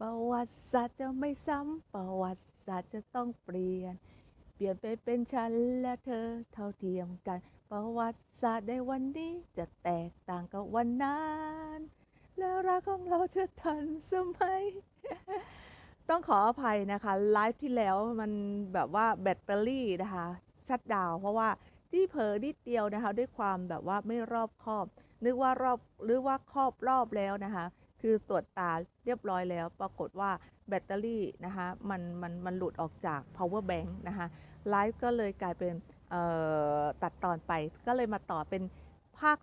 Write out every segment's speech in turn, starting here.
ประวัติศาสตร์จะไม่ซ้ำประวัติศาสตร์จะต้องเปลี่ยน เปลี่ยนไปเป็นฉันและเธอเท่าเทียมกัน ประวัติศาสตร์ในวันนี้จะแตกต่างกับวันนั้น แล้วรักของเราจะทันสมัยต้องขออภัยนะคะ ไลฟ์ที่แล้วมันแบบว่าแบตเตอรี่นะคะ ชัดดาวเพราะว่าที่เผลอนิดเดียวนะคะ ด้วยความแบบว่าไม่รอบคอบ นึกว่ารอบหรือว่าครอบรอบแล้วนะคะ คือตรวจตาเรียบร้อยแล้ว ปรากฏว่าแบตเตอรี่นะคะมันมันมันหลุดออกจาก power bank นะคะไลฟ์ก็เลยกลายเป็นตัดตอนไปก็เลยมาต่อเป็นภาค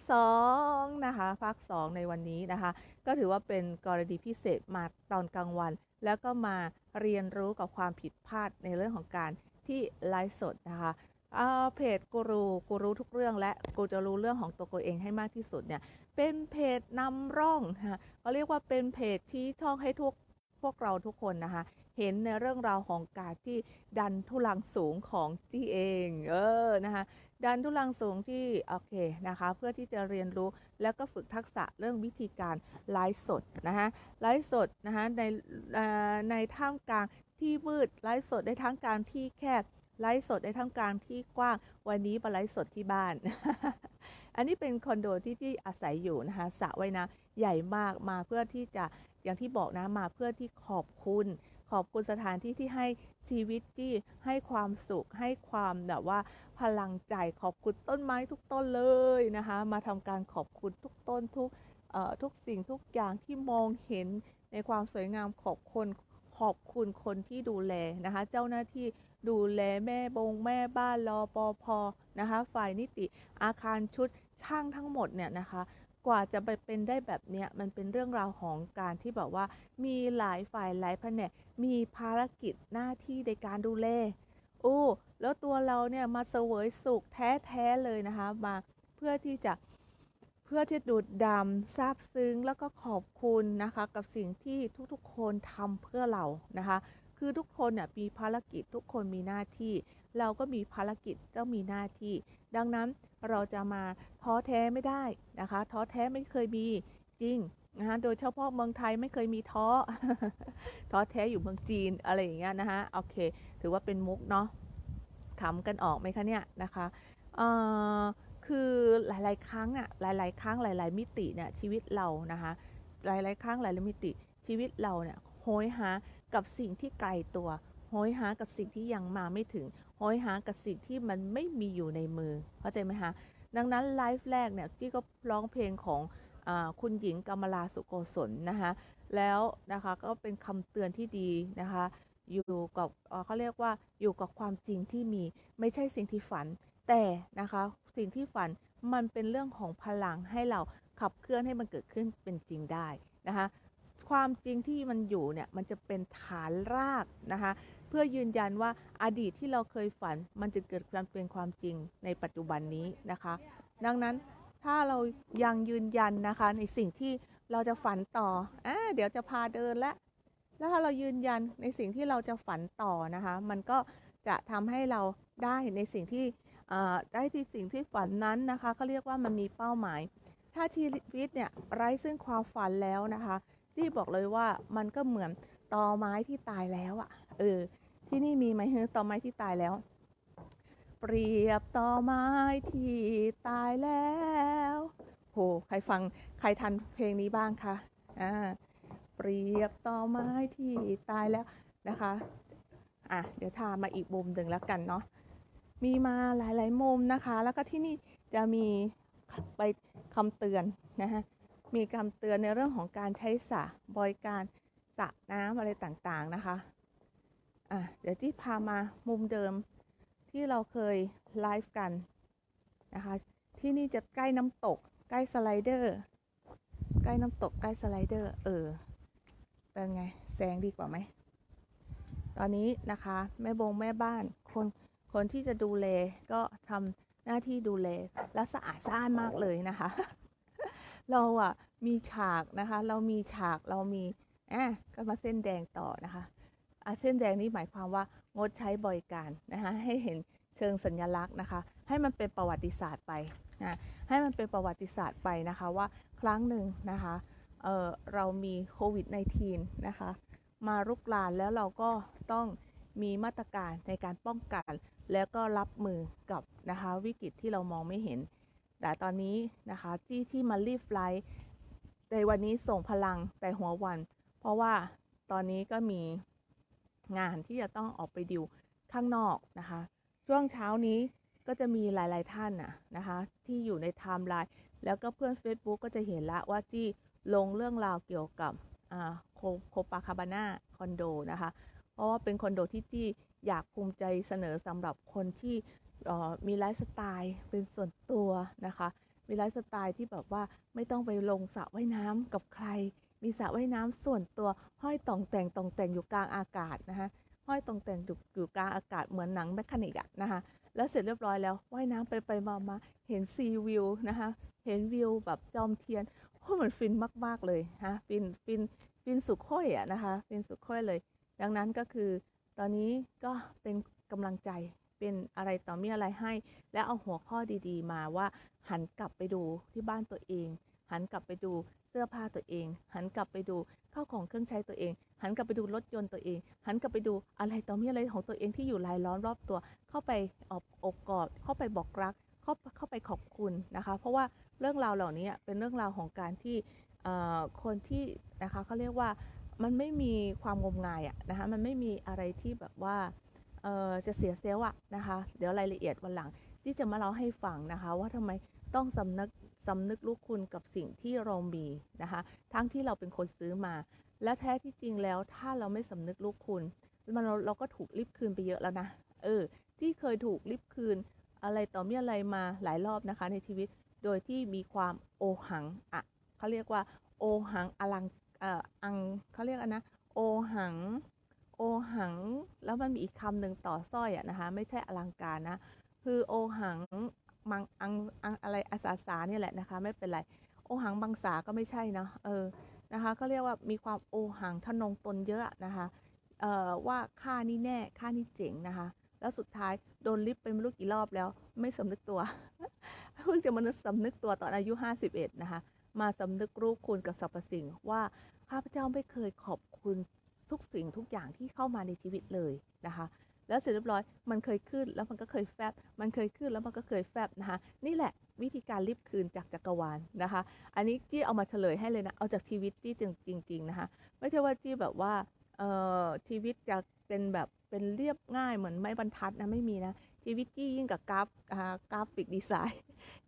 2นะคะภาค 2 ในวันนี้นะคะ ก็ถือว่าเป็นกรณีพิเศษมาตอนกลางวัน แล้วก็มาเรียนรู้กับความผิดพลาดในเรื่องของการที่ไลฟ์สดนะคะเอาเพจกูรูกูรู้ทุกเรื่องและกูจะรู้เรื่องของตัวกูเองให้มากที่สุดเนี่ย เป็นเพจนำร่องนะคะเขาเรียกว่าเป็นเพจที่ช่องให้ทุกพวกเราทุกคนนะคะ เห็นในเรื่องราวของการที่ดันทุลังสูงของจีเอง เออนะคะดันทุลังสูงที่โอเคนะคะ เพื่อที่จะเรียนรู้แล้วก็ฝึกทักษะเรื่องวิธีการไลฟ์สดนะคะไลฟ์สดนะคะในในท่ามกลางที่มืดไลฟ์สดในท่ามกลางที่แคบไลฟ์สดในท่ามกลางที่กว้าง วันนี้มาไลฟ์สดที่บ้าน อันนี้เป็นคอนโดที่ที่อาศัยอยู่นะคะสระว่ายน้ำใหญ่มากมาเพื่อที่จะอย่างที่บอกนะมาเพื่อที่ขอบคุณ ขอบคุณสถานที่ที่ให้ชีวิตที่ให้ความสุข ให้ความแบบว่าพลังใจขอบคุณต้นไม้ทุกต้นเลยนะคะ มาทำการขอบคุณทุกต้นทุกเอ่อทุกสิ่งทุกอย่างที่มองเห็นในความสวยงามขอบคุณขอบคุณคนที่ดูแลนะคะ เจ้าหน้าที่ดูแลแม่บงแม่บ้านรอปภนะคะ ฝ่ายนิติอาคารชุด ช่างทั้งหมดเนี่ยนะคะ กว่าจะไปเป็นได้แบบเนี้ยมันเป็นเรื่องราวของการที่แบบว่า มีหลายฝ่ายหลายแผนกมีภารกิจหน้าที่ในการดูแลโอ้แล้วตัวเราเนี่ยมาเสวยสุขแท้ๆเลยนะคะ มาเพื่อที่จะเพื่อที่ดูดดำซาบซึ้งแล้วก็ขอบคุณนะคะ กับสิ่งที่ทุกๆคนทำเพื่อเรานะคะ คือทุกคนเนี่ยมีภารกิจทุกคนมีหน้าที่ เราก็มีภารกิจต้องมีหน้าที่ ดังนั้นเราจะมาท้อแท้ไม่ได้นะคะ ท้อแท้ไม่เคยมีจริงนะคะโดยเฉพาะเมืองไทยไม่เคยมีท้อ ท้อแท้อยู่เมืองจีนอะไรอย่างเงี้ยนะคะโอเค ถือว่าเป็นมุกเนาะขำกันออกไหมคะเนี่ยนะคะเอ่อคือหลาย ๆ ครั้งอะหลาย ๆ ครั้งหลาย ๆ มิติเนี่ยชีวิตเรานะคะ หลาย ๆ ครั้งหลาย ๆ มิติชีวิตเราเนี่ยโหยหากับสิ่งที่ไกลตัว โหยหากับสิ่งที่ยังมาไม่ถึงโหยหากับสิ่งที่มันไม่มีอยู่ในมือ เข้าใจไหมคะ ดังนั้นไลฟ์แรกเนี่ยที่ก็ร้องเพลงของอคุณหญิงกมลาสุโกศลนะคะแล้วนะคะก็เป็นคำเตือนที่ดีนะคะ อยู่กับเขาเรียกว่าอยู่กับความจริงที่มีไม่ใช่สิ่งที่ฝัน แต่นะคะสิ่งที่ฝันมันเป็นเรื่องของพลังให้เราขับเคลื่อนให้มันเกิดขึ้นเป็นจริงได้นะคะความจริงที่มันอยู่เนี่ยมันจะเป็นฐานรากนะคะ พื่อยืนยันว่าอดีตที่เราเคยฝัน มันจะเกิดความเป็นความจริงในปัจจุบันนี้นะคะ ดังนั้นถ้าเรายังยืนยันนะคะในสิ่งที่เราจะฝันต่ออ่าเดี๋ยวจะพาเดินและ แล้วถ้าเรายืนยันในสิ่งที่เราจะฝันต่อนะคะ มันก็จะทำให้เราได้ในสิ่งที่ได้ที่สิ่งที่ฝันนั้นนะคะเขาเรียกว่ามันมีเป้าหมาย ถ้าชีวิตเนี่ยไร้ซึ่งความฝันแล้วนะคะที่บอกเลยว่ามันก็เหมือนตอไม้ที่ตายแล้วอะ่ะ เออ ที่นี่มีไหมตอไม้ที่ตายแล้ว เปรียบตอไม้ที่ตายแล้วโหใครฟังใครทันเพลงนี้บ้างคะอ่าเปรียบตอไม้ที่ตายแล้วนะคะ อะ เดี๋ยวทามาอีกมุมหนึ่งแล้วกันเนาะ มีมาหลายๆมุมนะคะ แล้วก็ที่นี่จะมีไปคำเตือนนะคะมีคำเตือนในเรื่องของการใช้สระบริการสระน้ำอะไรต่างๆนะคะ อะเดี๋ยวที่พามามุมเดิมที่เราเคยไลฟ์กันนะคะ ที่นี่จะใกล้น้ำตก ใกล้สไลเดอร์ ใกล้น้ำตกใกล้สไลเดอร์ เออ เป็นไง แสงดีกว่าไหม ตอนนี้นะคะ แม่บงแม่บ้านคนคนที่จะดูแลก็ทำหน้าที่ดูแลและสะอาดสะอ้านมากเลยนะคะ เราอะมีฉากนะคะ เรามีฉากเรามีอะก็มาเส้นแดงต่อนะคะ เส้นแดงนี้หมายความว่างดใช้บริการนะคะให้เห็นเชิงสัญลักษณ์นะคะ ให้มันเป็นประวัติศาสตร์ไปนะให้มันเป็นประวัติศาสตร์ไปนะคะว่าครั้งหนึ่งนะคะเออเรามีโควิด -19 นะคะมารุกรานแล้วเราก็ต้องมีมาตรการในการป้องกัน แล้วก็รับมือกับนะคะวิกฤตที่เรามองไม่เห็น แต่ตอนนี้นะคะที่ที่มารีฟไลท์ในวันนี้ส่งพลังแต่หัววัน เพราะว่าตอนนี้ก็มี งานที่จะต้องออกไปดิวข้างนอกนะคะ ช่วงเช้านี้ก็จะมีหลาย ๆ ท่านน่ะนะคะที่อยู่ในไทม์ไลน์แล้วก็เพื่อน Facebook ก็จะเห็นละว่าจี้ลงเรื่องราวเกี่ยวกับอ่าโคโคปาคาบาน่าคอนโดนะคะ เพราะว่าเป็นคอนโดที่จี้อยากภูมิใจเสนอสำหรับคนที่อ่อมีไลฟ์สไตล์เป็นส่วนตัวนะคะ มีไลฟ์สไตล์ที่แบบว่าไม่ต้องไปลงสระว่ายน้ำกับใคร มีสระว่ายน้ำส่วนตัวห้อยต่องแต่งต่องแต่งอยู่กลางอากาศนะคะห้อยตรงแต่งอยู่กลางอากาศเหมือนหนังแมคคานิกะนะคะแล้วเสร็จเรียบร้อยแล้วว่ายน้ำไปไปมามาเห็นซีวิวนะคะเห็นวิวแบบจอมเทียนโอ้เหมือนฟินมาก ๆ เลยฮะฟินฟินฟินสุดค่อยอะนะคะฟินสุดค่อยเลย ดังนั้นก็คือ ตอนนี้ก็เป็นกำลังใจเป็นอะไรต่อมีอะไรให้ และเอาหัวข้อดีๆ มาว่าหันกลับไปดูที่บ้านตัวเอง หันกลับไปดู สื้อผ้าตัวเอง หันกลับไปดูข้าวของเครื่องใช้ตัวเอง หันกลับไปดูรถยนต์ตัวเอง หันกลับไปดูอะไรต่อมีอะไรของตัวเองที่อยู่รายล้อมรอบตัว เข้าไปอบอบกอด เข้าไปบอกรัก เข้าเข้าไปขอบคุณนะคะ เพราะว่าเรื่องราวเหล่านี้เป็นเรื่องราวของการที่คนที่นะคะเขาเรียกว่ามันไม่มีความงมงายอะนะคะมันไม่มีอะไรที่แบบว่าจะเสียเซลล์อะนะคะ เดี๋ยวรายละเอียดวันหลังที่จะมาเล่าให้ฟังนะคะ ว่าทำไม ต้องสำนึกสำนึกรู้คุณกับสิ่งที่เรามีนะคะ ทั้งที่เราเป็นคนซื้อมา และแท้ที่จริงแล้วถ้าเราไม่สำนึกรู้คุณ มันเราเราก็ถูกริบคืนไปเยอะแล้วนะ เออ ที่เคยถูกริบคืน อะไรต่อมีอะไรมาหลายรอบนะคะ ในชีวิต โดยที่มีความโอหังอะเขาเรียกว่า โอหังอลังเอ่ออังเขาเรียกอะนะ โอหัง โอหัง แล้วมันมีอีกคำหนึ่งต่อสร้อยอะนะคะ ไม่ใช่อลังการนะ คือโอหัง มังอังอังอะไรอาสาสาเนี่ยแหละนะคะไม่เป็นไร โอหังบังสาก็ไม่ใช่เนาะเออนะคะก็เรียกว่ามีความโอหังทนงตนเยอะนะคะเอ่อว่าค่านี่แน่ค่านี่เจ๋งนะคะ แล้วสุดท้ายโดนลิฟต์ไปไม่รู้กี่รอบแล้ว ไม่สำนึกตัวเพิ่งจะมานึกสำนึกตัวตอนอายุ 51 นะคะ มาสำนึกรู้คุณกับสรรพสิ่งว่าข้าพเจ้าไม่เคยขอบคุณทุกสิ่งทุกอย่างที่เข้ามาในชีวิตเลยนะคะ แล้วเสร็จเรียบร้อยมันเคยขึ้นแล้วมันก็เคยแฟบ มันเคยขึ้นแล้วมันก็เคยแฟบนะคะนี่แหละวิธีการรีบคืนจากจักรวาลนะคะ อันนี้จี้เอามาเฉลยให้เลยนะเอาจากชีวิตจี้จริงจริงๆนะคะไม่ใช่ว่าจี้แบบว่าเอ่อชีวิตจะเป็นแบบเป็นเรียบง่ายเหมือนไม้บรรทัดนะไม่มีนะชีวิตจี้ยิ่งกับกราฟอ่ากราฟิกดีไซน์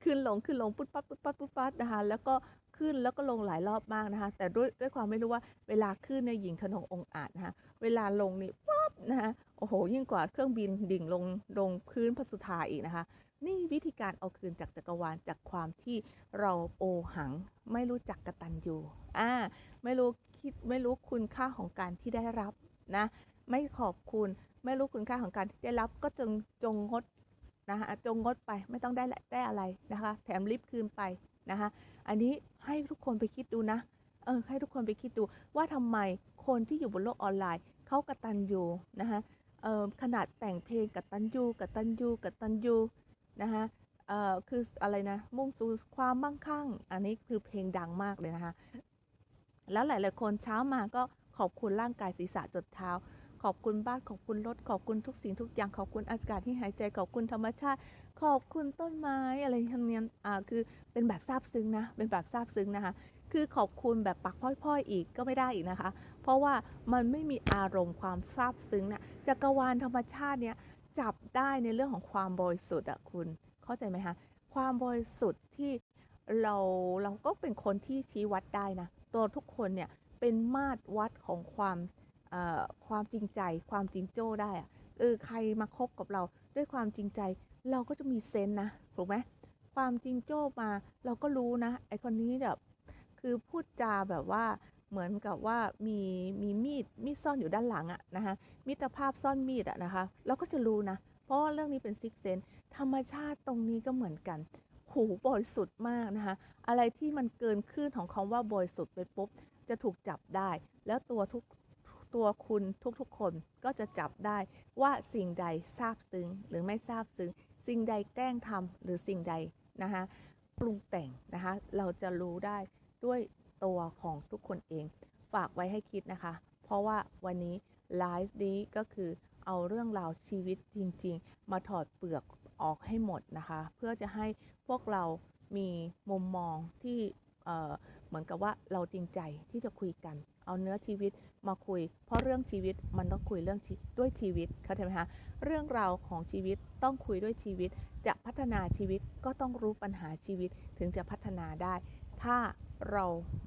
ขึ้นลงขึ้นลงปุ๊บปั๊บปุ๊บปั๊บปุ๊บปั๊บนะคะแล้วก็ ขึ้นแล้วก็ลงหลายรอบมากนะคะ แต่ด้วยด้วยความไม่รู้ว่าเวลาขึ้นเนี่ยหญิงทนงองอาจนะคะเวลาลงนี่ปั๊บนะคะโอ้โห ยิ่งกว่าเครื่องบินดิ่งลงลงพื้นพระสุธาอีกนะคะ นี่วิธีการเอาคืนจากจักรวาลจากความที่เราโอหัง ไม่รู้จักกระตัญญูอ่าไม่รู้คิดไม่รู้คุณค่าของการที่ได้รับนะไม่ขอบคุณไม่รู้คุณค่าของการที่ได้รับก็จงจงงดนะคะจงงดไปไม่ต้องได้ได้อะไรนะคะ แถมรีบคืนไป นะคะ อันนี้ให้ทุกคนไปคิดดูนะ เออ ให้ทุกคนไปคิดดูว่าทำไมคนที่อยู่บนโลกออนไลน์เขากระตัญญูนะคะเออขนาดแต่งเพลงกตัญญูกตัญญูกตัญญูนะคะเอ่อคืออะไรนะ มุ่งสู่ความมั่งคั่ง อันนี้คือเพลงดังมากเลยนะคะ แล้วหลาย ๆ คนเช้ามาก็ขอบคุณร่างกายศีรษะจดเท้า ขอบคุณบ้านขอบคุณรถขอบคุณทุกสิ่งทุกอย่างขอบคุณอากาศที่หายใจขอบคุณธรรมชาติ ขอบคุณต้นไม้อะไรทั้งนี้อ่าคือเป็นแบบซาบซึ้งนะ เป็นแบบซาบซึ้งนะคะ คือขอบคุณแบบปักพ้อยๆอีกก็ไม่ได้อีกนะคะ เพราะว่ามันไม่มีอารมณ์ความซาบซึ้งนะจักรวาลธรรมชาติเนี้ยจับได้ในเรื่องของความบริสุทธิ์อะคุณเข้าใจไหมคะความบริสุทธิ์ที่เราเราก็เป็นคนที่ชี้วัดได้นะ ตัวทุกคนเนี่ยเป็นมาตรวัดของความ ความจริงใจความจริงโจ้ได้อะเออใครมาคบกับเราด้วยความจริงใจ เราก็จะมีเซนนะถูกไหมความจริงโจ้มาเราก็รู้นะไอคนนี้แบบคือพูดจาแบบว่าเหมือนกับว่ามีมีมีดมีดซ่อนอยู่ด้านหลังอะนะคะมิตรภาพซ่อนมีดอะนะคะ เราก็จะรู้นะ เพราะว่าเรื่องนี้เป็นซิกเซนธรรมชาติตรงนี้ก็เหมือนกันหูบริสุทธิ์มากนะคะอะไรที่มันเกินคลื่นของคำว่าบริสุทธิ์ไปปุ๊บจะถูกจับได้ แล้วตัวทุก ตัวคุณทุกๆคนก็จะจับได้ว่าสิ่งใดซาบซึ้งหรือไม่ซาบซึ้ง สิ่งใดแกล้งทำหรือสิ่งใดนะคะปรุงแต่งนะคะเราจะรู้ได้ด้วยตัวของทุกคนเอง ฝากไว้ให้คิดนะคะ เพราะว่าวันนี้ไลฟ์นี้ก็คือเอาเรื่องราวชีวิตจริง ๆ มาถอดเปลือกออกให้หมดนะคะ เพื่อจะให้พวกเรามีมุมมองที่เเหมือนกับว่าเราจริงใจที่จะคุยกัน เอาเนื้อชีวิตมาคุย เพราะเรื่องชีวิตมันต้องคุยเรื่องด้วยชีวิตเข้าใจไหมคะเรื่องราวของชีวิตต้องคุยด้วยชีวิต จะพัฒนาชีวิตก็ต้องรู้ปัญหาชีวิตถึงจะพัฒนาได้ ถ้าเรา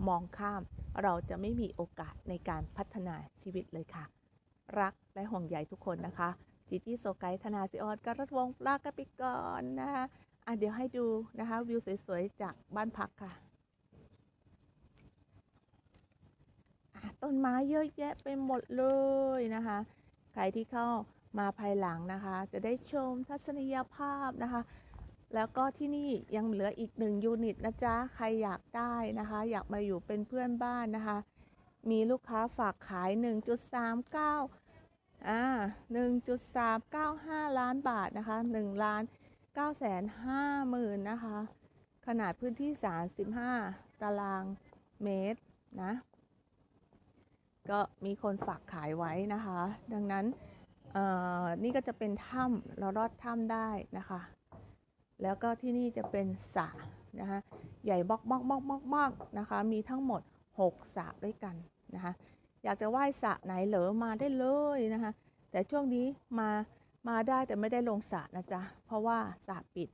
มองข้าม เราจะไม่มีโอกาสในการพัฒนาชีวิตเลยค่ะ รักและห่วงใยทุกคนนะคะจีจี้โซไกธนาซิออดกรัตวงศ์ลากกันไปก่อนนะคะอะเดี๋ยวให้ดูนะคะวิวสวยๆจากบ้านพักค่ะอะ ต้นไม้เยอะแยะไปหมดเลยนะคะ ใครที่เข้ามาภายหลังนะคะ จะได้ชมทัศนียภาพนะคะ แล้วก็ที่นี่ยังเหลืออีกหนึ่งยูนิตนะจ๊ะ ใครอยากได้นะคะ อยากมาอยู่เป็นเพื่อนบ้านนะคะ มีลูกค้าฝากขาย 1.39อ่า1.395 ล้านบาทนะคะ1ล้าน9แสน5หมื่นนะคะ ขนาดพื้นที่ 35 ตารางเมตรนะ ก็มีคนฝากขายไว้นะคะ ดังนั้นนี่ก็จะเป็นถ้ำเรารอดถ้ำได้นะคะ แล้วก็ที่นี่จะเป็นสระนะคะใหญ่บอกบอกบอกบอกบอกนะคะ มีทั้งหมด 6สระด้วยกันนะคะ อยากจะไหว้สระไหนเหลอมาได้เลยนะคะ แต่ช่วงนี้มามาได้แต่ไม่ได้ลงสระนะจ๊ะ เพราะว่าสระปิด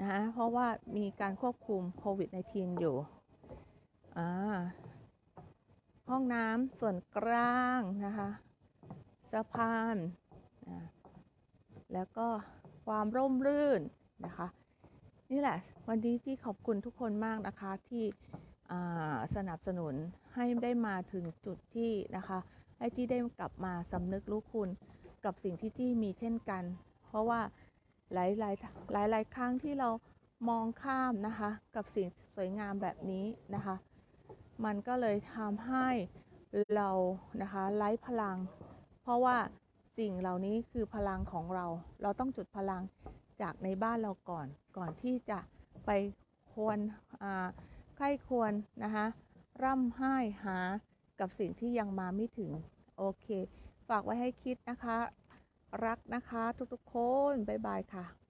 นะคะเพราะว่ามีการควบคุมโควิด -19 อยู่อ่า ห้องน้ำส่วนกลางนะคะสะพานนะแล้วก็ความร่มรื่นนะคะ นี่แหละ วันนี้ที่ขอบคุณทุกคนมากนะคะที่สนับสนุนให้ได้มาถึงจุดที่นะคะ ให้ที่ได้กลับมาสำนึกรู้คุณกับสิ่งที่ที่มีเช่นกัน เพราะว่าหลายหลายหลายหลายครั้งที่เรามองข้ามนะคะ กับสิ่งสวยงามแบบนี้นะคะ มันก็เลยทำให้เรานะคะไร้พลัง เพราะว่าสิ่งเหล่านี้คือพลังของเรา เราต้องจุดพลังจากในบ้านเราก่อน ก่อนที่จะไปควรอ่าใครควรนะคะร่ำไห้หากับสิ่งที่ยังมาไม่ถึง โอเค ฝากไว้ให้คิดนะคะ รักนะคะทุกๆคน บ๊ายบายค่ะ